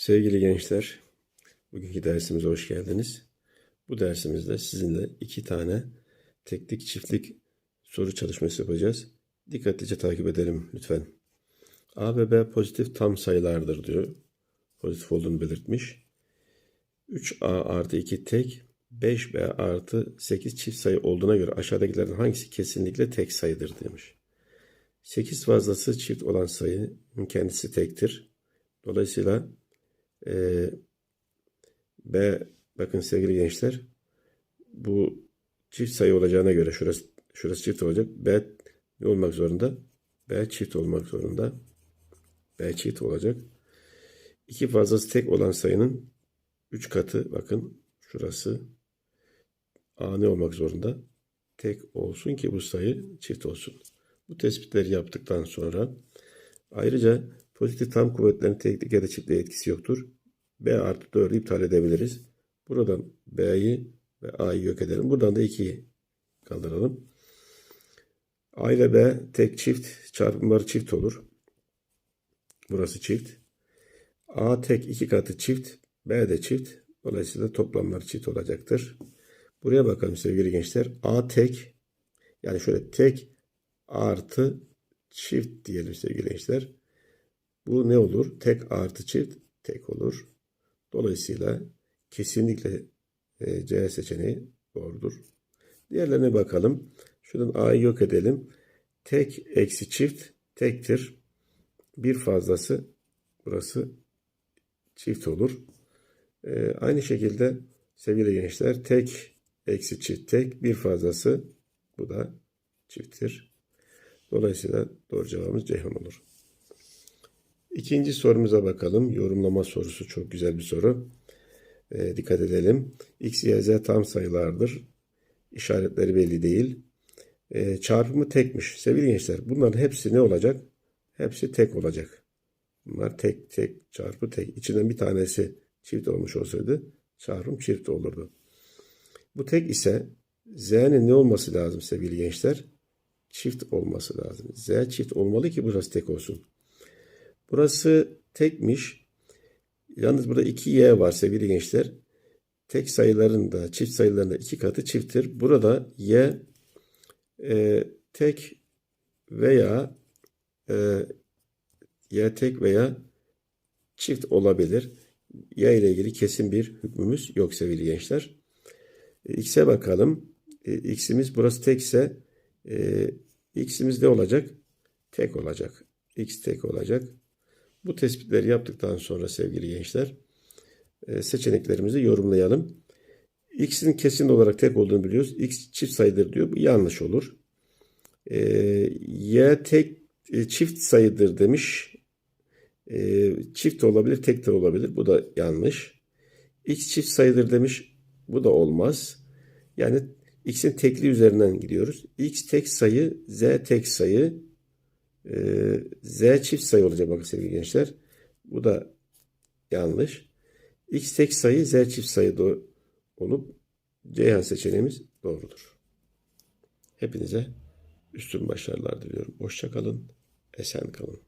Sevgili gençler, bugünkü dersimize hoş geldiniz. Bu dersimizde sizinle iki tane teklik çiftlik soru çalışması yapacağız. Dikkatlice takip edelim lütfen. A ve B pozitif tam sayılardır diyor. Pozitif olduğunu belirtmiş. 3A artı 2 tek, 5B artı 8 çift sayı olduğuna göre aşağıdakilerden hangisi kesinlikle tek sayıdır demiş. 8 fazlası çift olan sayının kendisi tektir. Dolayısıyla ee, B bakın sevgili gençler bu çift sayı olacağına göre şurası şurası çift olacak. B ne olmak zorunda? B çift olmak zorunda. B çift olacak. İki fazlası tek olan sayının 3 katı bakın şurası A ne olmak zorunda? Tek olsun ki bu sayı çift olsun. Bu tespitleri yaptıktan sonra ayrıca pozitif tam kuvvetlerin teklik ya da çiftliğe etkisi yoktur. B artı 4'ü iptal edebiliriz. Buradan B'yi ve A'yı yok edelim. Buradan da 2'yi kaldıralım. A ile B tek çift çarpımları çift olur. Burası çift. A tek iki katı çift. B de çift. Dolayısıyla toplamları çift olacaktır. Buraya bakalım sevgili gençler. A tek yani şöyle tek artı çift diyelim sevgili gençler. Bu ne olur? Tek artı çift tek olur. Dolayısıyla kesinlikle e, C seçeneği doğrudur. Diğerlerine bakalım. Şuradan A'yı yok edelim. Tek eksi çift tektir. Bir fazlası burası çift olur. E, aynı şekilde sevgili gençler tek eksi çift tek bir fazlası bu da çifttir. Dolayısıyla doğru cevabımız Ceyhan olur. İkinci sorumuza bakalım. Yorumlama sorusu çok güzel bir soru. E, dikkat edelim. X, Y, Z tam sayılardır. İşaretleri belli değil. E, çarpımı tekmiş. Sevgili gençler bunların hepsi ne olacak? Hepsi tek olacak. Bunlar tek tek çarpı tek. İçinden bir tanesi çift olmuş olsaydı çarpım çift olurdu. Bu tek ise Z'nin ne olması lazım sevgili gençler? Çift olması lazım. Z çift olmalı ki burası tek olsun. Burası tekmiş. Yalnız burada 2y var sevgili gençler. Tek sayıların da çift sayıların da iki katı çifttir. Burada y e, tek veya e, y tek veya çift olabilir. Y ile ilgili kesin bir hükmümüz yok sevgili gençler. E, x'e bakalım. E, x'imiz burası tekse e, x'imiz ne olacak? Tek olacak. x tek olacak. Bu tespitleri yaptıktan sonra sevgili gençler e, seçeneklerimizi yorumlayalım. X'in kesin olarak tek olduğunu biliyoruz. X çift sayıdır diyor. Bu yanlış olur. E, y tek e, çift sayıdır demiş. Çift de olabilir, tek de olabilir. Bu da yanlış. X çift sayıdır demiş. Bu da olmaz. Yani X'in tekli üzerinden gidiyoruz. X tek sayı, Z tek sayı, ee, Z çift sayı olacak bakın sevgili gençler. Bu da yanlış. X tek sayı Z çift sayı olup Ceyhan seçeneğimiz doğrudur. Hepinize üstün başarılar diliyorum. Hoşça kalın. Esen kalın.